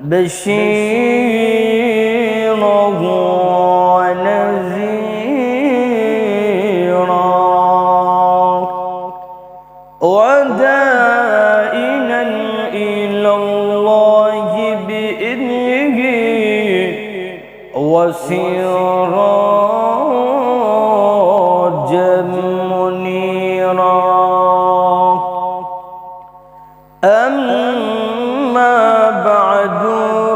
تبشير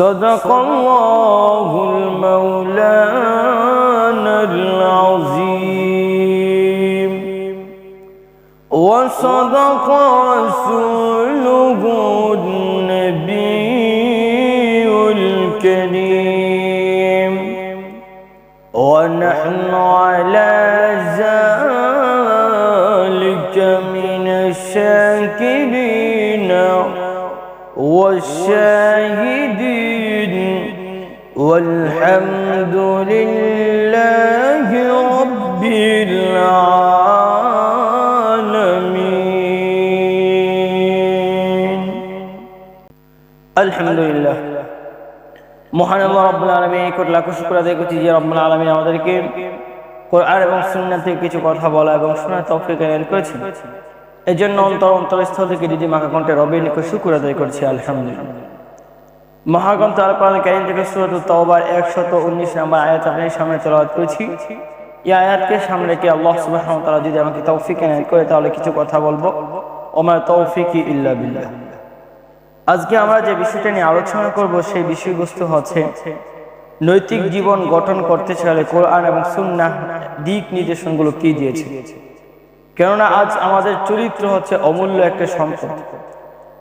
صدق الله المولانا العظيم. وصدق رسوله النبي الكريم. ونحن على ذلك من الشاكرين والشاهدين والحمد لله رب العالمين الحمد لله মহান আল্লাহ রাব্বুল আলামিন এই কোটি লাখ শুকর আদায় করছি যে রব্বুল আলামিন আমাদেরকে কোরআন এবং সুন্নাহ থেকে কিছু কথা বলা এবং শোনার তৌফিক এনায়েত করেছেন এই জন্য অন্তর অন্তরস্থল থেকে দিদি মাখা কণ্ঠে রবের নিকট শুকুর আদায় করছি আলহামদুলিল্লাহ মহাগ্রন্থ আল কোরআন কারীম থেকে সূরাত তাওবার 119 নম্বর আয়াত আপনাদের সামনে তেলাওয়াত করেছি। এই আয়াতকে সামনে রেখে আল্লাহ সুবহানাহু ওয়া তাআলা যদি আমাকে তৌফিক এনায়েত করে, তাহলে কিছু কথা বলব। ওমা তৌফিকি ইল্লা বিল্লাহ। আজকে আমরা যে বিষয়টা নিয়ে আলোচনা করব, সেই বিষয়বস্তু হচ্ছে নৈতিক জীবন গঠন করতে চাইলে কোরআন এবং সুন্নাহ দিক নির্দেশনগুলো কি দিয়েছে? কেননা আজ আমাদের চরিত্র হচ্ছে অমূল্য একটা সম্পদ।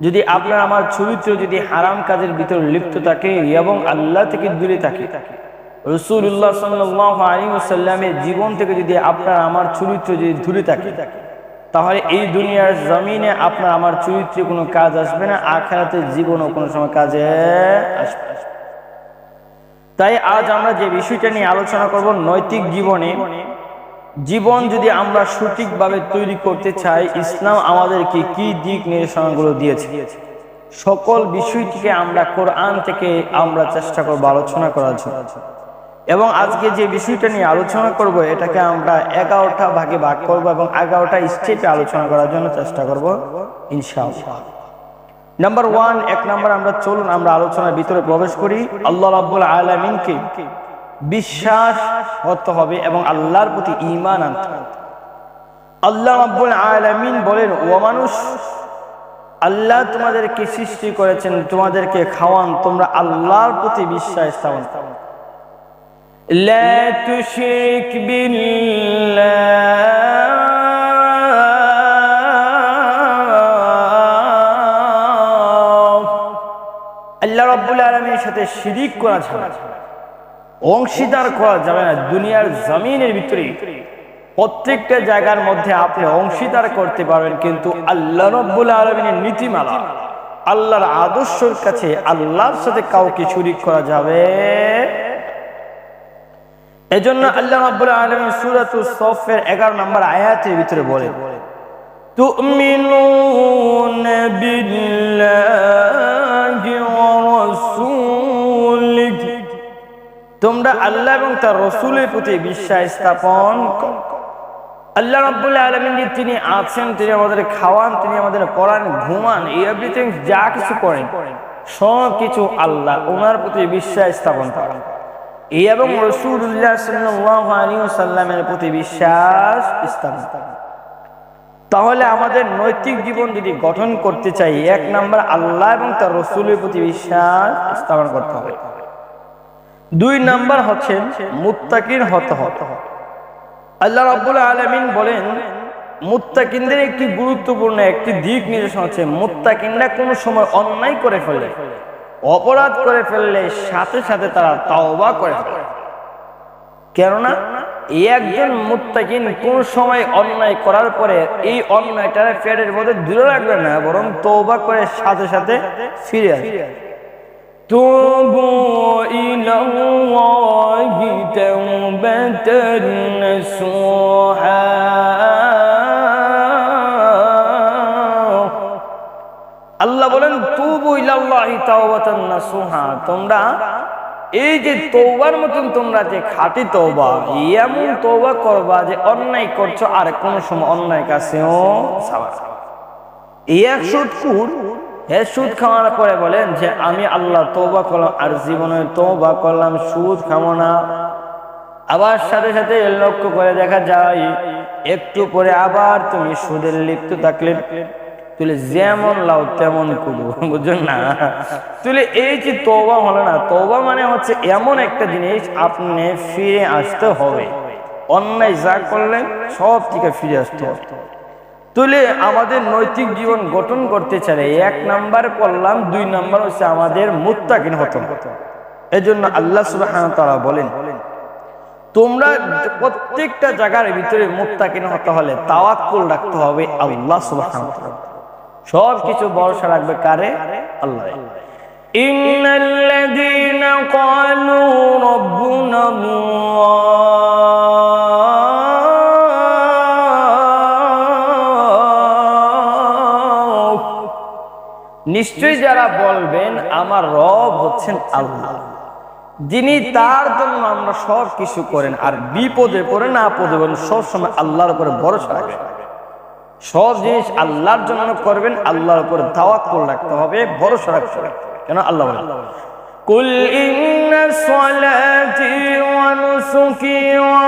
যদি আপনার আমার চরিত্র যদি হারাম কাজের ভিতরে লিপ্ত থাকে এবং আল্লাহ থেকে দূরে থাকে রসুল্লাহ সাল্লামের জীবন থেকে যদি আপনার আমার চরিত্র যদি দূরে থাকে, তাহলে এই দুনিয়ার জমিনে আপনার আমার চরিত্রে কোনো কাজ আসবে না, আখেরাতের জীবনও কোনো সময় কাজে আসবে। তাই আজ আমরা যে বিষয়টা নিয়ে আলোচনা করব নৈতিক জীবনে জীবন যদি আমরা সঠিকভাবে তৈরি করতে চাই, ইসলাম আমাদেরকে কি দিক নির্দেশনাগুলো দিয়েছে? সকল বিষয়টিকে আমরা কোরআন থেকে আমরা চেষ্টা করব আলোচনা করার জন্য। এবং আজকে যে বিষয়টা নিয়ে আলোচনা করব, এটাকে আমরা এগারোটা ভাগে ভাগ করব এবং এগারোটা স্টেপে আলোচনা করার জন্য চেষ্টা করব, ইনশাআল্লাহ। নাম্বার ওয়ান এক নাম্বার আমরা চলুন, আমরা আলোচনার ভিতরে প্রবেশ করি। আল্লাহ রাব্বুল আলামিনকে বিশ্বাস করতে হবে এবং আল্লাহর প্রতি ঈমান আনতে হবে আল্লাহ রাব্বুল আলামিন বলেন ও মানুষ আল্লাহ তোমাদেরকে সৃষ্টি করেছেন তোমাদেরকে খাওয়ান তোমরা আল্লাহর প্রতি বিশ্বাস স্থাপন করো لا تشرك بالله আল্লাহ রাব্বুল আলামিনের সাথে শিরিক করা যাবে না অংশীদার করা যাবে না। দুনিয়ার জমিনের ভিতরে প্রত্যেকটা জায়গার মধ্যে আপনি অংশীদার করতে পারবেন, কিন্তু আল্লাহ রব্বুল আলমিনের নীতিমালা, আল্লাহর আদর্শের কাছে আল্লাহর সাথে কাউকে চুরি করা যাবে। এজন্য আল্লাহ রব্বুল আলমিন সূরাতুস সফের 11 নম্বর আয়াতের ভিতরে বলে, তুমিনুন বিল্লাহ তোমরা আল্লাহ এবং তার রসুলের প্রতি বিশ্বাস স্থাপন আল্লাহ রাব্বুল আলামিন তিনি আছেন, তিনি আমাদের খাওয়ান, তিনি আমাদের পড়ান ঘুমান এভরিথিং যা কিছু করেন, সব কিছু আল্লাহ ওনার প্রতি বিশ্বাস স্থাপন করেন। এই এবং রসুল্লাহ সাল্লামের প্রতি বিশ্বাস স্থাপন তাহলে আমাদের নৈতিক জীবন যদি গঠন করতে চাই, এক নাম্বার আল্লাহ এবং তার রসুলের প্রতি বিশ্বাস স্থাপন করতে হবে। দুই নাম্বার হচ্ছে মুত্তাকির হত হত আল্লাহ রাব্বুল আলামিন বলেন, মুত্তাকিনদের একটি গুরুত্বপূর্ণ একটি দিক নির্দেশনা হচ্ছে মুত্তাকিনরা কোনো সময় অন্যায় করে ফেললে অপরাধ করে ফেললে সাথে সাথে তারা তাওবা করে ফেলে। কেননা, এই একজন মুত্তাকিন কোন সময় অন্যায় করার পরে এই অন্যায়টা পেটের মধ্যে দূরে রাখবে না, বরং তওবা করে সাথে সাথে ফিরে আসবে। توبوا إلى الله توبة نصوحا আল্লাহ বলেন তুবু ইলাল্লাহি তাওবাতান নাসুহা তোমরা এই যে তৌবার মতন তোমরা যে খাঁটি তৌবা এমন তৌবা করবা যে অন্যায় করছো আর কোন সময় অন্যায় কাছেও যাবা না। এক সুদ খাওয়ার পরে বলেন যে, আমি আল্লাহ তৌবা করলাম আর জীবনে তৌবা করলাম, সুদ খাব না। আবার সাথে সাথে লক্ষ্য করে দেখা যায়, একটু পরে আবার তুমি সুদের লিপ্ত থাকলে, তুলে যেমন লাও তেমন কুদু বুঝলেন না? তুলে এই যে তৌবা হলো না তৌবা মানে হচ্ছে এমন একটা জিনিস আপনি ফিরে আসতে হবে। অন্যায় যা করলেন, সব থেকে ফিরে আসতে হবে। তুলে আমাদের নৈতিক জীবন গঠন করতে চাই এক নাম্বার করলাম, দুই নাম্বার হচ্ছে আমাদের মুত্তাকিন হতন এই জন্য আল্লাহ ওয়া তাআলা বলেন, তোমরা প্রত্যেকটা জায়গার ভিতরে মুত্তাকিন হতে হলে তাওয়াক্কুল রাখতে হবে আল্লাহ তাআলা। সব কিছু ভরসা রাখবে কারে? আল্লাহ ইন্নাল্লাযীনা ক্বালু রাব্বুনা আল্লাহ নিশ্চয়ই যারা বলবেন, আমার রব হচ্ছেন আল্লাহ। যিনি তার জন্য আমরা সব কিছু করেন, আর বিপদে পড়ে না পদে পড়েন সবসময় আল্লাহর উপরে ভরসা রাখবেন সব জিনিস আল্লাহর জন্য করবেন, আল্লাহর উপরে তাওয়াক্কুল রাখতে হবে, ভরসা রাখতে হবে। কেন? আল্লাহ বলেন। কুল ইন্না সালাতি ওয়া নুসুকি ওয়া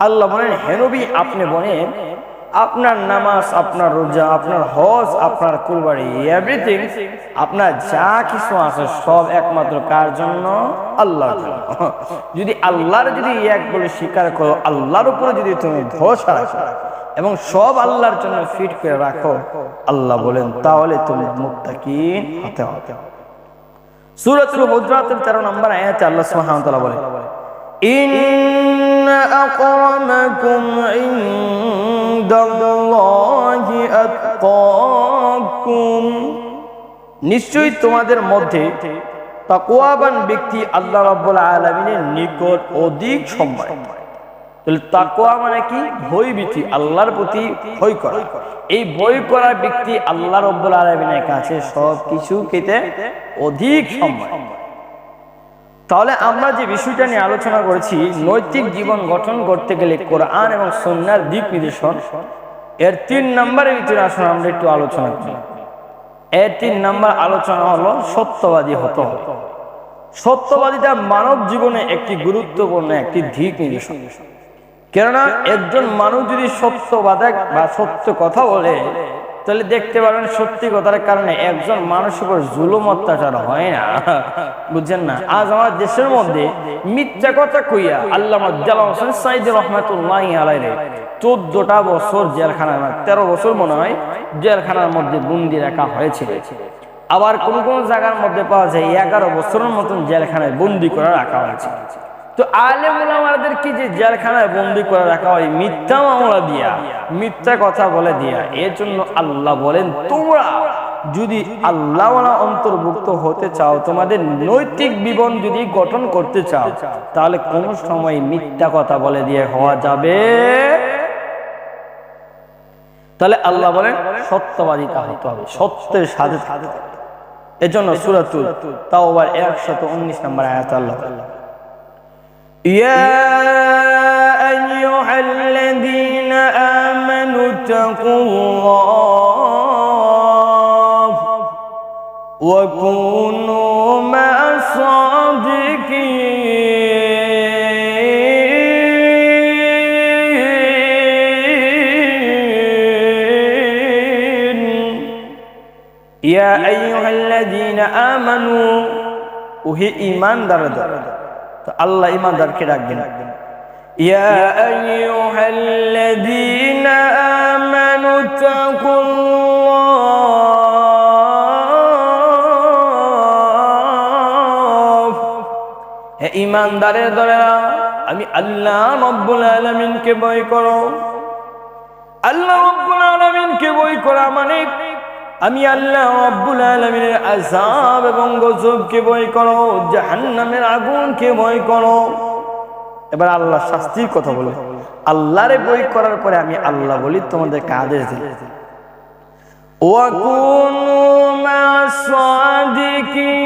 আল্লাহ বলেন হেনবি আপনি বলেন, আপনার নামাজ, আপনার রোজা, আপনার হজ, আপনার কুরবানি এভরিথিং আপনার যা কিছু আছে সব একমাত্র কার জন্য? আল্লাহর জন্য। যদি আল্লাহর যদি এক বলে স্বীকার করো, আল্লাহর উপরে যদি তুমি ভরসা রাখো এবং সব আল্লাহর জন্য ফিট করে রাখো, আল্লাহ বলেন, তাহলে তুমি মুক্তাকিন হতে হবে। সূরাতুল হুজরাতের 13 নম্বর আয়াতে আল্লাহ সুবহানাহু ওয়া তাআলা বলে إن أكرمكم عند الله أتقاكم নিশ্চয়ই তোমাদের মধ্যে তাকওয়াবান ব্যক্তি আল্লাহ রাব্বুল আলামিনের নিকট অধিক সম্মান তাহলে তাকওয়া মানে কি ভয়ভীতি আল্লাহর প্রতি ভয় করা এই ভয় করা ব্যক্তি আল্লাহ রাব্বুল আলামিনের কাছে সব কিছু পেতে অধিক সম্মান তাহলে আমরা যে বিষয়টা নিয়ে আলোচনা করেছি, নৈতিক জীবন গঠন করতে গেলে কোরআন এবং সন্ন্যার দিক নির্দেশন, এর তিন নম্বরের ভিতরে আসলে আমরা একটু আলোচনা করি। এর তিন নম্বর আলোচনা হলো সত্যবাদী হতে হবে। সত্যবাদিতা মানব জীবনে একটি গুরুত্বপূর্ণ একটি দিক নির্দেশন। কেননা একজন মানুষ যদি সত্যবাদা বা সত্য কথা বলে তাহলে দেখতে পাবেন সত্যি কথার কারণে একজন মানুষের উপর জুলুম অত্যাচার হয় না। বুঝছেন না? আজ আমার দেশের মধ্যে মিথ্যা কথা কইয়া আল্লাহ হোসেন সাইদ রহমাতুল্লাহ আলাইরে চোদ্দটা বছর জেলখানায় তেরো বছর মনে হয়, জেলখানার মধ্যে বন্দি রাখা হয়েছিল আবার কোন কোন জায়গার মধ্যে পাওয়া যায় এগারো বছরের মতন জেলখানায় বন্দি করে রাখা হয়েছে। তো আলেম ওলামাদের কি যে জেলখানায় বন্দি করে রাখা হয়? মিথ্যা মামলা দিয়া, মিথ্যা কথা বলে দিয়া। এর জন্য আল্লাহ বলেন, তোমরা যদি আল্লাহ অন্তর্ভুক্ত হতে চাও, তোমাদের নৈতিক জীবন যদি গঠন করতে চাও, তাহলে কোন সময় মিথ্যা কথা বলে দিয়ে হওয়া যাবে? তাহলে আল্লাহ বলেন সত্যবাদিতা হতে হবে, সত্যের সাথে এজন্য সুরাতুল তাও আবার একশত উনিশ নম্বর আয়াত আল্লাহ يا أيها الذين آمنوا اتقوا الله وكونوا مع الصادقين. يا أيها الذين آمنوا وهي إيمان درد তো আল্লাহ ইমানদারকে ডাকবেন ইয়া আইয়ুহাল্লাযীনা আমানু তাকুল্লাহ। হে ইমানদারের দলেরা, আমি আল্লাহ রব্বুল আলামিনকে ভয় করো। আল্লাহ রব্বুল আলামিনকে ভয় করা মানে আমি আল্লাহ রব্বুল আলমিনের আজাব এবং গজবকে বই করো জাহান্নামের আগুনকে বই করো এবার আল্লাহ শাস্তির কথা বলো আল্লাহরে বই করার পরে আমি আল্লাহ বলি তোমাদেরকে আদেশ দিই وكونوا مع الصادقين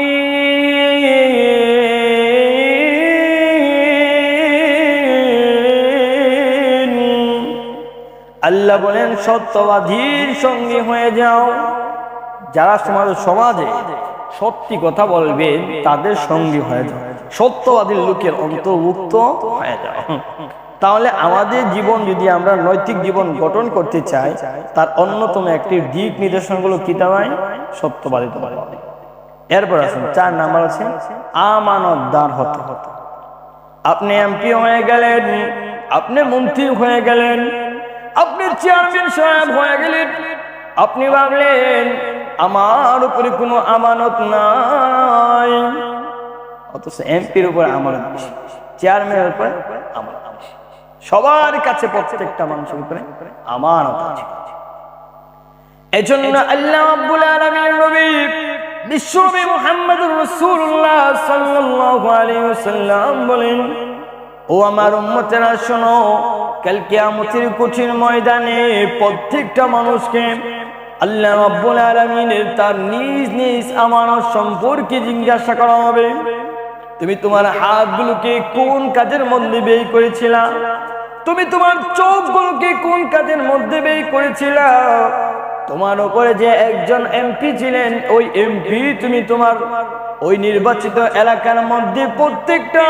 আল্লাহ বলেন সত্যবাদীর সঙ্গে হয়ে যাও যারা সমাজ সমাজে সত্যি কথা বলবেন তাদের সঙ্গী হয়ে যাও। সত্যবাদীর লোকের অন্তর্ভুক্ত হয়ে যাও। তাহলে আমাদের জীবন যদি আমরা নৈতিক জীবন গঠন করতে চাই, তার অন্যতম একটি দিক নির্দেশনগুলো কি দেওয়ায় সত্যবাদী এরপর আসুন, চার নাম্বার আছে, আমানতদার হতে। হতো আপনি এমপি হয়ে গেলেন, আপনি মন্ত্রী হয়ে গেলেন, আপনি চেয়ারম্যান সাহেব হয়ে গেলেন, আপনি ভাবলেন আমার উপরে কোনো আমানত নাই। অথচ এমপির উপরে বেশি, চেয়ারম্যানের উপরে বেশি। সবার কাছে প্রত্যেকটা মানুষের উপরে আমানত আছে। এজন্য আল্লাহ রাব্বুল আলামিন নবী বিশ্বনবী মুহাম্মদুর রাসূলুল্লাহ সাল্লাল্লাহু আলাইহি ওয়াসাল্লাম বলেন, ও আমার উম্মতেরা শোনো, কাল কিয়ামতের কঠিন ময়দানে প্রত্যেকটা মানুষকে আল্লাহ রাব্বুল আলামিনের তার নিজ নিজ আমানত সম্পর্কে জিজ্ঞাসা করা হবে। তুমি তোমার হাতগুলোকে কোন কাজের মধ্যে ব্যয় করেছিলা? তুমি তোমার চোখগুলোকে কোন কাজের মধ্যে ব্যয় করেছিলা? তোমার উপরে যে একজন এমপি ছিলেন, ওই এমপি তুমি তোমার ওই নির্বাচিত এলাকার মধ্যে প্রত্যেকটা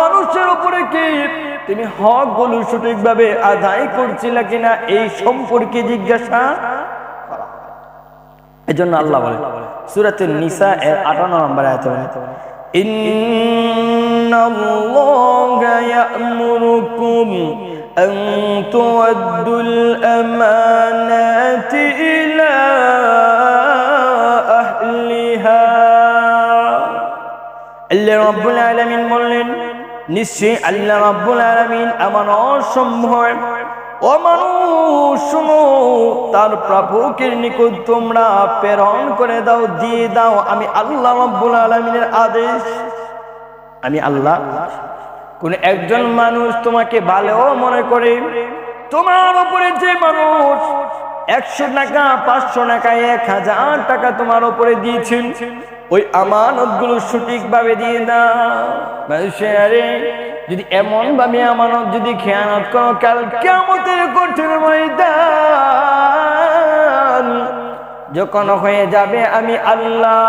মানুষের উপরে কি তুমি হকগুলো সঠিকভাবে আদায় করছিলে কিনা এই সম্পর্কে জিজ্ঞাসা এজন্য আল্লাহ বলে। সুরাতুল নিসা এর আটান্ন নম্বর আয়াত বলে, ইন্নাল্লাহা ইয়া'মুরুকুম আন তুআদ্দুল আমানাতি ইলা আহলিহা। আল্লাহ রাব্বুল আলামিন বললেন, নিশ্চয়ই আল্লাহ রাব্বুল আলামিন আমার অসম্ভব ও শুনো, তার প্রভুকের নিকট তোমরা প্রেরণ করে দাও, দিয়ে দাও। আমি আল্লাহ রাব্বুল আলমিনের আদেশ। আমি আল্লাহ, কোন একজন মানুষ তোমাকে ভালো মনে করে, তোমার উপরে যে মানুষ একশো টাকা, পাঁচশো টাকা, এক হাজার টাকা তোমার উপরে দিয়েছেন। ওই আমানতগুলো সঠিক ভাবে দিয়ে দাও। যদি এমন ভাবে আমানত যদি খেয়ানত করো, কাল কেমতের কঠিন ময়দান যখন হয়ে যাবে, আমি আল্লাহ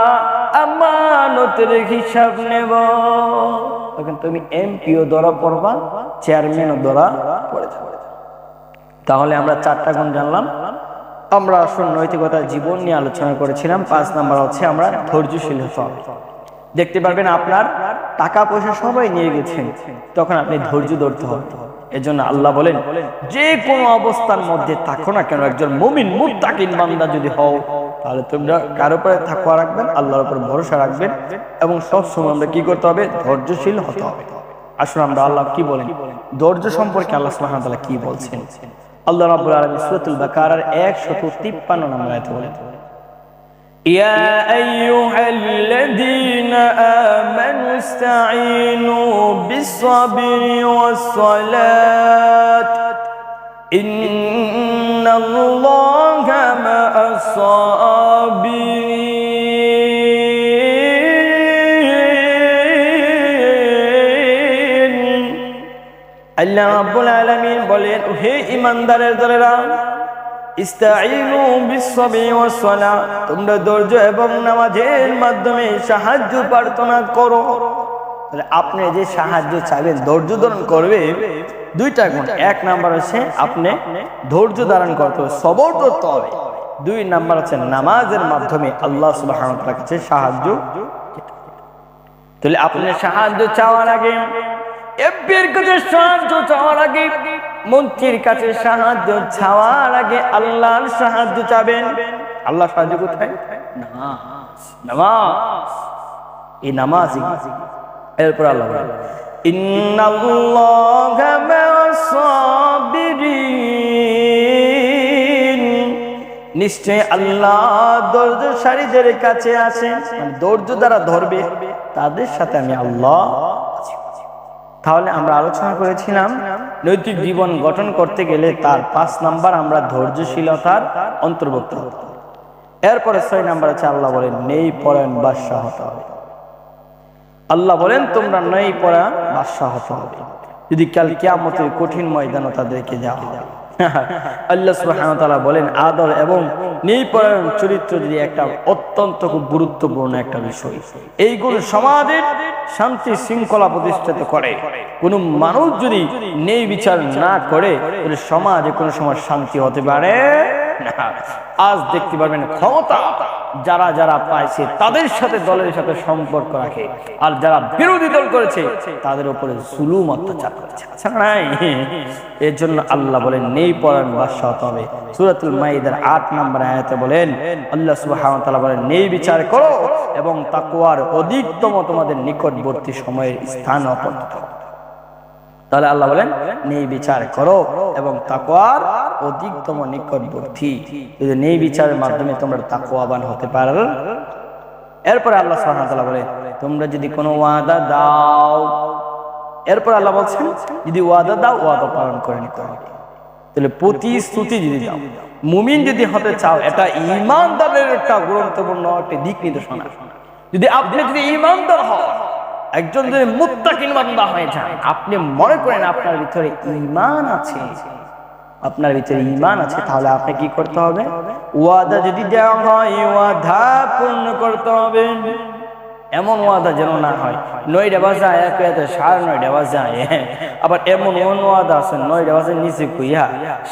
আমানতের হিসাব নেব। তখন তুমি এমপিও ধরা পড়বা, চেয়ারম্যানও ধরা পড়ে যাবে। তাহলে আমরা চারটা গুণ জানলাম। আমরা আসল নৈতিকতা জীবন নিয়ে আলোচনা করেছিলাম। পাঁচ নাম্বার হচ্ছে আমরা ধৈর্যশীল হতে হবে। দেখতে পারবেন আপনার টাকা পয়সা সবাই নিয়ে গেছেন, তখন আপনি ধৈর্য ধরতে হবে। এজন্য আল্লাহ বলেন, যে কোনো অবস্থার মধ্যে থাকো না কেন, একজন মুমিন, মুত্তাকিন বান্দা যদি হও, তাহলে তোমরা কার উপরে থাকুয়া রাখবেন, আল্লাহর উপর ভরসা রাখবেন এবং সব সময় আমরা কি করতে হবে? ধৈর্যশীল হতে হবে। আসুন আমরা আল্লাহ কি বলেন? ধৈর্য সম্পর্কে আল্লাহ সুবহানাহু ওয়া তাআলা কি বলছেন? الله رب العالمين سورة البقرة 153 نمبر آيات يا أيها الذين آمنوا استعينوا بالصبر والصلاة إن الله مع الصابرين আল্লাহ রাব্বুল বলেন, হে ইমানদারের দলেরা তোমরা ধৈর্য এবং নামাজের মাধ্যমে সাহায্য প্রার্থনা করো। তাহলে আপনি যে সাহায্য চাইবেন, ধৈর্য ধারণ করবে দুইটা গুণ। এক নাম্বার হচ্ছে আপনি ধৈর্য ধারণ করতে হবে, সবর করতে হবে। দুই নাম্বার হচ্ছে নামাজের মাধ্যমে আল্লাহ সাহায্য। তাহলে আপনি সাহায্য চাওয়ার আগে এফবির কাছে সাহায্য চাওয়ার আগে, মন্ত্রীর কাছে সাহায্য চাওয়ার আগে আল্লাহর সাহায্য চাবেন। আল্লাহ সাহায্য কোথায়? নামাজ। এই নামাজ এরপর আল্লাহ নিশ্চয় আল্লাহ ধৈর্যশালীদের কাছে আছেন। মানে ধৈর্য দ্বারা ধরবে, তাদের সাথে আমি আল্লাহ আছি। তাহলে আমরা আলোচনা করেছিলাম নৈতিক জীবন গঠন করতে গেলে তার পাঁচ নাম্বার আমরা ধৈর্যশীলতার অন্তর্ভুক্ত হতে এরপরে ছয় নাম্বার আছে, আল্লাহ বলেন, নেই পড়েন বাদশাহ হবে। আল্লাহ বলেন, তোমরা নেই পড়া বাদশাহ হবে। যদি কাল কেয়ামতের কঠিন ময়দানও তাদেরকে যাওয়া হবে আল্লাহ সুবহানাহু তাআলা বলেন, আদর এবং নিপরায়ণ চরিত্র যদি একটা অত্যন্ত খুব গুরুত্বপূর্ণ একটা বিষয় এইগুলো সমাজের শান্তি শৃঙ্খলা প্রতিষ্ঠিত করে। কোনো মানুষ যদি নেই বিচার না করে সমাজে কোনো সময় শান্তি হতে পারে আজ দেখতে পারবেন ক্ষমতা যারা যারা পাইছে, তাদের সাথে দলের সাথে সম্পর্ক রাখে। আর যারা বিরোধী দল করেছে, তাদের উপরে জুলুম অত্যাচার করেছে। আচ্ছা নাই? এর জন্য আল্লাহ বলেন, নেই পড়ান বাদশাহ হতে হবে। সুরাতুল মাইদার আট নম্বর আয়াতে বলেন, আল্লাহ তাআলা বলেন, নেই বিচার করো এবং তাকওয়ার অধিকতম তোমাদের নিকটবর্তী সময়ের স্থান অপন তাহলে আল্লাহ বলেন, নেই বিচার করো এবং তাকওয়ার অধিকতম নিকটবর্তী। যদি নেই বিচারের মাধ্যমে তোমরা তাকোয়াবান হতে পারো। এরপরে আল্লাহ তাআলা বলেন তোমরা যদি কোনো ওয়াদা দাও। এরপর আল্লাহ বলছেন, যদি ওয়াদা দাও, ওয়াদা পালন করে নিতে হবে। তাহলে প্রতিশ্রুতি যদি দাও, মুমিন যদি হতে চাও, এটা ইমানদারের একটা গুরুত্বপূর্ণ একটা দিক নির্দেশনা। যদি আপনি যদি ইমানদার হন একজন যদি মুত্তাকিন বান্দা হয়ে যান। আপনি মনে করেন আপনার ভিতরে ঈমান আছে? আপনার ভিতরে ঈমান আছে, তাহলে আপনি কি করতে হবে? ওয়াদা যদি দেওয়া হয়, ওয়াদা পূর্ণ করতে হবে। এমন ওয়াদা যেন না হয়। নয়টা বাজে, এক পেতে সাড়ে নয়টা বাজে আবার এমন এমন ওয়াদা আছে নয়টা বাজে, নিচে কুইয়া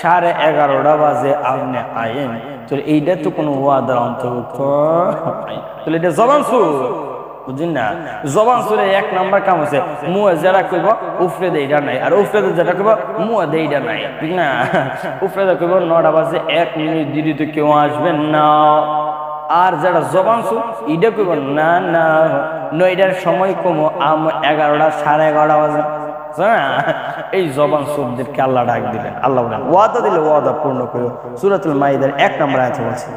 সাড়ে এগারোটা বাজে, আপনি আইন। তাহলে এইটা তো কোনো ওয়াদার অন্তর্ভুক্ত নয়। তাহলে এটা জবান সুর বুঝলেন না? জবান সুরে এক নাম্বার কাম আছে মুয়ে যারা কইব, উফরে দে এইটা নাই। আর উফরে দে যেটা কইব, মুয়ে দে এইটা নাই। ঠিক না? উফরে দে কইব, নটা বাজে এক মিনিট দিদি তো কেউ আসবেন না। আর যারা জবান সু ইটা কইব, না না, নয়টার সময় কমো, আম এগারোটা, সাড়ে এগারোটা বাজে। এই জবান সুরদেরকে আল্লাহ ডাক দিলেন। আল্লাহ ওয়াদা দিলে ওয়াদা পূর্ণ করো সুরাতুল মাইদার এক নম্বর আছে বলছে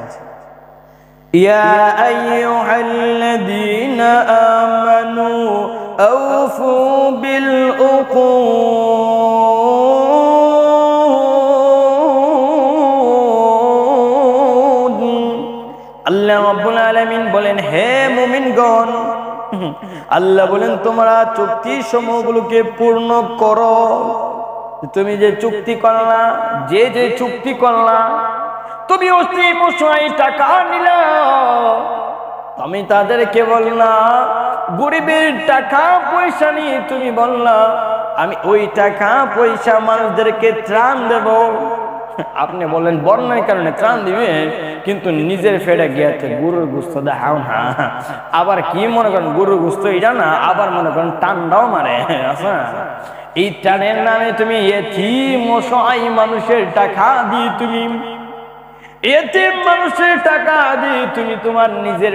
يا أيها الذين آمنوا أوفوا بالعقود আল্লাহ রাব্বুল আলামিন বলেন হে মুমিনগণ আল্লাহ বলেন তোমরা চুক্তি সমূহগুলোকে পূর্ণ করো তুমি যে চুক্তি করলা যে যে চুক্তি করলা তুমি অতি মশাই টাকা নিলা। আমি তাদেরকে বললা গরিবের টাকা পয়সা নিয়ে তুমি বললা, আমি ওই টাকা পয়সা মানুষদেরকে ত্রাণ দেব। আপনি বললেন বন্যার কারণে ত্রাণ দিবেন কিন্তু নিজের ফেটে গিয়েছে, গরুর গুস্ত দেখাও না। আবার কি মনে করেন, গরুর গুস্ত এটা না, আবার মনে করেন টান্ডাও মারে আচ্ছা। এই টানের নামে তুমি এথি মশাই মানুষের টাকা দিয়ে তুমি মানুষের টাকা দিয়ে তুমি তোমার নিজের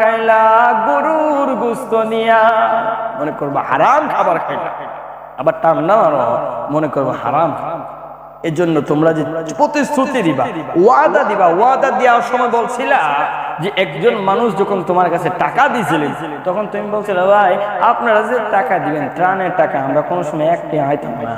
খাইলা, গরুর মনে করব খাবার খাইলা। আবার মারো মনে করব হারাম এই জন্য তোমরা যে প্রতিশ্রুতি দিবা, ওয়াদা দিবা, ওয়াদা দেওয়ার সময় বলছিলা যে একজন মানুষ যখন তোমার কাছে টাকা দিয়েছিলেন, তখন তুমি বলছিলে, ভাই, আপনারা যে টাকা দিবেন, ত্রাণের টাকা, আমরা কোনো সময় একটি আইতাম না।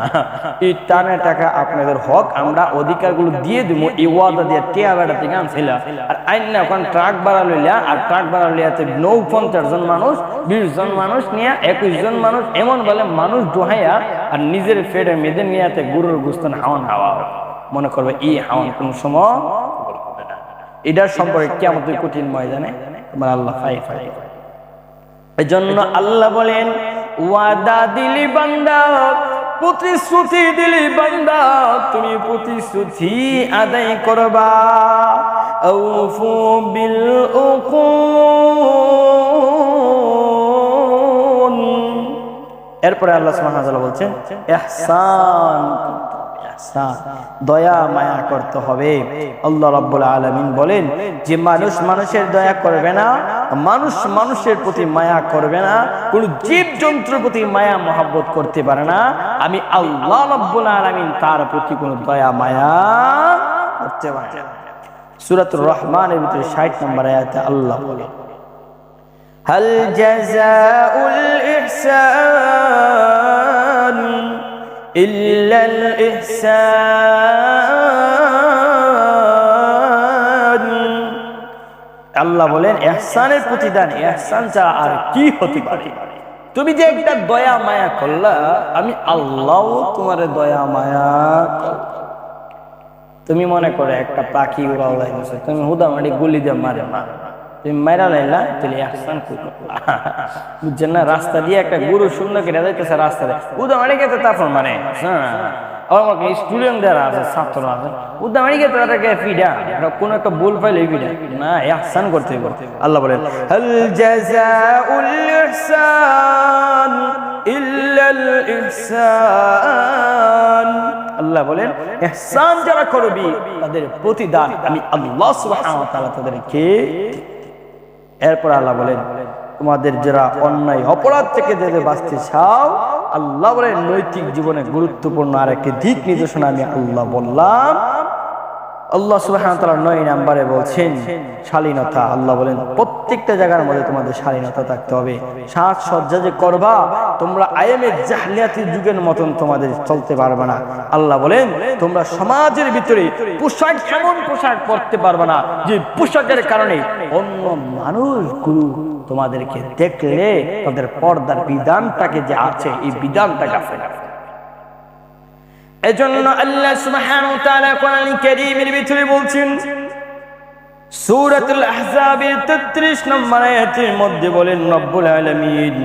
এই ত্রাণের টাকা আপনাদের হক, আমরা অধিকারগুলো দিয়ে দিব এই ওয়াদা দিয়ে টিয়া বেড়া থেকে আনছিল। আর আইন না ওখানে ট্রাক বাড়া লইলা, আর ট্রাক বাড়া লইয়াতে নৌ পঞ্চাশ জন মানুষ, বিশ জন মানুষ নিয়ে, একুশ জন মানুষ, এমন বলে মানুষ ডোহাইয়া আর নিজের ফেডে মেয়েদের নিয়ে গুরুর গুস্তন হাওয়ান হাওয়া মনে করবে, এই হাওয়ান কোন সময় এটার সম্পর্কে কেমন কঠিন ময়দানে তোমার আল্লাহ ফাই ফাই এই জন্য আল্লাহ বলেন, ওয়াদা দিলি বান্দা, প্রতিশ্রুতি দিলি বান্দা, তুমি প্রতিশ্রুতি আদায় করবা। আউফু বিল উকুন। এরপরে আল্লাহ সুবহানাহু ওয়া তাআলা বলছেন ইহসান ইহসান দয়া মায়া করতে হবে আল্লাহ রাব্বুল আলামিন বলেন যে মানুষ মানুষের দয়া করবে না মানুষ মানুষের প্রতি মায়া করবে না কোন জীব জন্তুর প্রতি মায়া মহাব্বত করতে পারে না আমি আল্লাহ রাব্বুল আলামিন তার প্রতি কোনো দয়া মায়া করতে পারে না সূরাতুর রহমানের ভিতরে 60 নম্বর আয়াতে আল্লাহ বলে هل جزاء الإحسان إلا الإحسان আল্লাহ বলেন এহসানের প্রতিদান এহসান ছাড়া আর কি হতে পারে তুমি যে একটা দয়া মায়া করলা আমি আল্লাহ তোমার দয়া মায়া করলাম। তুমি মনে করে একটা পাখি উড়াও লাগছে তুমি হুদামাটি গুলি দিয়ে মারে মা তুমি মারা লাইলা, তাহলে আহসান বুঝছেন না? রাস্তা দিয়ে একটা গরু সুন্দর করে যাইতেছে রাস্তা দিয়ে হুদামাটি গেতে তারপর মানে হ্যাঁ আমার স্টুডেন্ট যারা আছে ছাত্র আছে। উদ্দামারি গেতে তাদেরকে ফিডা? কোন একটা ভুল পাইলে ফিডা। না আহসান করতে করতে আল্লাহ বলেন, হাল জাযাউল ইহসান ইল্লাল ইহসান। আল্লাহ বলেন ইহসান যারা করবি, তাদের প্রতিদান আমি আল্লাহ সুবহানাহু ওয়া তাআলা তাদেরকে এরপর আল্লাহ বলেন, তোমাদের যারা অন্যায়, অপরাধ থেকে যাতে বাঁচতে চাও, আল্লাহ বলেন নৈতিক জীবনে গুরুত্বপূর্ণ আর একটি দিক নির্দেশনা আমি আল্লাহ বললাম। আল্লাহ ওয়া নয় নম্বরে বলছেন শালীনতা। আল্লাহ বলেন, প্রত্যেকটা জায়গার মধ্যে তোমাদের শালীনতা থাকতে হবে। সাজ সজ্জা যে করবা, তোমরা আইএমএ জাহলিয়াতি যুগের মতন তোমাদের চলতে পারবে না। আল্লাহ বলেন, তোমরা সমাজের ভিতরে পোশাক এমন পোশাক পরতে পারবে না, যে পোশাকের কারণে অন্য মানুষগুলো তোমাদেরকে দেখলে তাদের পর্দার বিধানটাকে যে আছে, এই বিধানটাকে এজন্য আল্লাহ সুবহানাহু তাআলা কোরআন কারীমের ভিতরে বলছেন, সূরাতুল আহজাবের 33 নম্বর আয়াতের মধ্যে বলেন, রব্বুল আলামিন।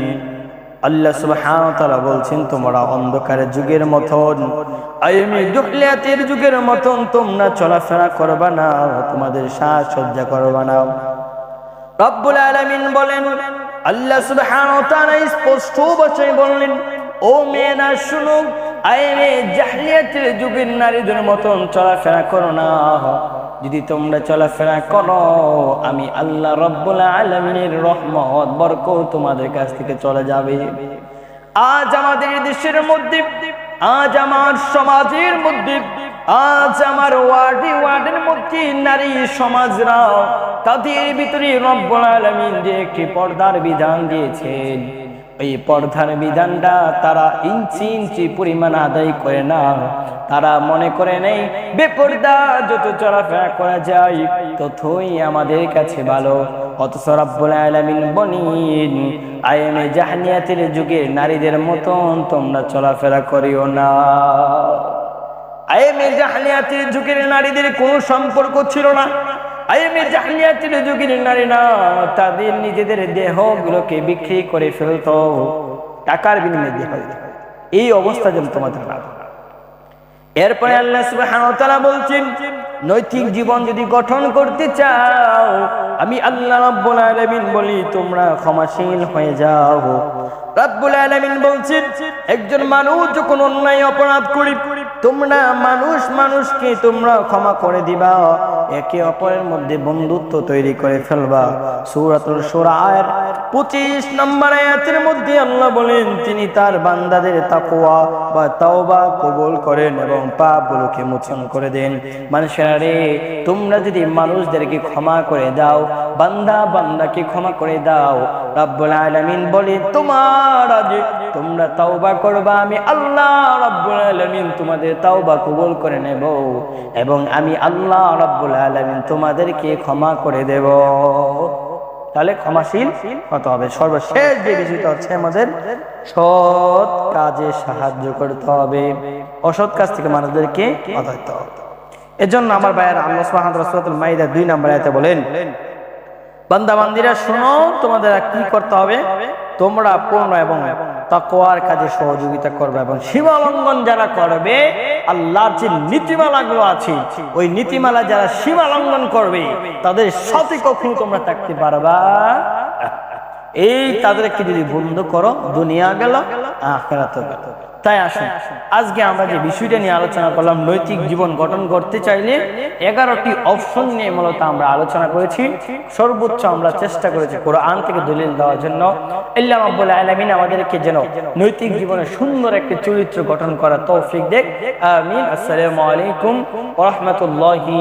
আল্লাহ সুবহানাহু তাআলা বলছেন, তোমরা অন্ধকারের যুগের মতন আইমি দুহলিয়াতের যুগের মতন তোমরা চলাফেরা করবা না, তোমাদের সাজ সজ্জা করবা না। রব্বুল আলামিন বলেন, আল্লাহ সুবহানাহু তাআলা স্পষ্ট ভাষায় বললেন ও মেয়েরা শুনুক আইনে জাহলিয়াতের যুগের নারীদের মতন চলাফেরা করো না। যদি তোমরা চলাফেরা করো, আমি আল্লাহ রব্বুল আলমিনের রহমত, বরকত তোমাদের কাছ থেকে চলে যাবে। আজ আমাদের দেশের মধ্যে, আজ আমার সমাজের মধ্যে, আজ আমার ওয়ার্ডে ওয়ার্ডের মধ্যে নারী সমাজরা তাদের ভিতরে রব্বুল আলমিন যে একটি পর্দার বিধান দিয়েছেন। এই পর্দার বিধানটা তারা ইঞ্চি ইঞ্চি পরিমাণ আদায় করে না। তারা মনে করে নেই, বেপর্দা, যত চলাফেরা করা যায়, ততই আমাদের কাছে ভালো। অথচ রব্বুল আলামিন বনিন আইএমএ জাহানিয়াতের যুগে নারীদের মতন তোমরা চলাফেরা করিও না। আইএমএ জাহালিয়াতের যুগের নারীদের কোনো সম্পর্ক ছিল না। আইএমএ জাহালিয়াতের যুগের নারীরা তাদের নিজেদের দেহগুলোকে বিক্রি করে ফেলতো। টাকার বিনিময়ে দেহ। এই অবস্থা যেন তোমাদের না। এরপরে আল্লাহ সুবহানাহু ওয়া তাআলা বলছেন, নৈতিক জীবন যদি গঠন করতে চাও, আমি আল্লাহ রাব্বুল আলামিন বলি, তোমরা ক্ষমাশীল হয়ে যাও। রাব্বুল আলামিন বলছেন, একজন মানুষ যখন অন্যায় অপরাধ করি, তোমরা মানুষ মানুষকে তোমরা ক্ষমা করে দিবা। একে অপরের মধ্যে বন্ধুত্ব তৈরি করে ফেলবা। সূরাতুল সূরার 25 নম্বর আয়াতের মধ্যে আল্লাহ বলেন, তিনি তার বান্দাদের তাকওয়া বা তাওবা কবুল করেন এবং পাপগুলোকে মোচন করে দেন। মানুষেরা রে, তোমরা যদি মানুষদেরকে ক্ষমা করে দাও, বান্দা বান্দাকে ক্ষমা করে দাও, রাব্বুল আলামিন বলে, তোমার আজ তোমরা তাওবা করবা, আমি আল্লাহ রাব্বুল আলামিন তোমাদের তাওবা কবুল করে নেব এবং আমি আল্লাহ রাব্বুল আলামিন, তোমাদেরকে ক্ষমা করে দেব। তাহলে ক্ষমাশীল হতে হবে। সর্বশেষ যে বিষয়টা হচ্ছে আমাদের সৎ কাজে সাহায্য করতে হবে। অসৎ কাজ থেকে মানুষদেরকে বাধাইতে হবে। এজন্য আমার ভাইয়ের, আল্লাহ সুবহান রাসূলুল মাইদা দুই নম্বর আয়াতে বলেন বান্দা বান্দিরা শোনো তোমাদের কি করতে হবে? তোমরা পূর্ণ এবং তাকওয়ার কাজে সহযোগিতা করবে এবং সীমা লঙ্ঘন যারা করবে, আল্লাহর যে নীতিমালাগুলো আছে, ওই নীতিমালা যারা সীমা লঙ্ঘন করবে, তাদের সাথে কখনো তোমরা থাকতে পারবা? এই তাদেরকে যদি বন্ধ করো, দুনিয়া গেল, আখেরাত গেল। তাই আসুন। আজকে আমরা যে বিষয়টা নিয়ে আলোচনা করলাম, নৈতিক জীবন গঠন করতে চাইলে এগারোটি অপশন নিয়ে মূলত আমরা আলোচনা করেছি। সর্বোচ্চ আমরা চেষ্টা করেছি কোরআন থেকে দলিল দেওয়ার জন্য। আল্লাহ রাব্বুল আলামিন আমাদেরকে যেন নৈতিক জীবনে সুন্দর একটি চরিত্র গঠন করা তৌফিক দেখ। আমিন। আসসালামু আলাইকুম রাহমাতুল্লাহি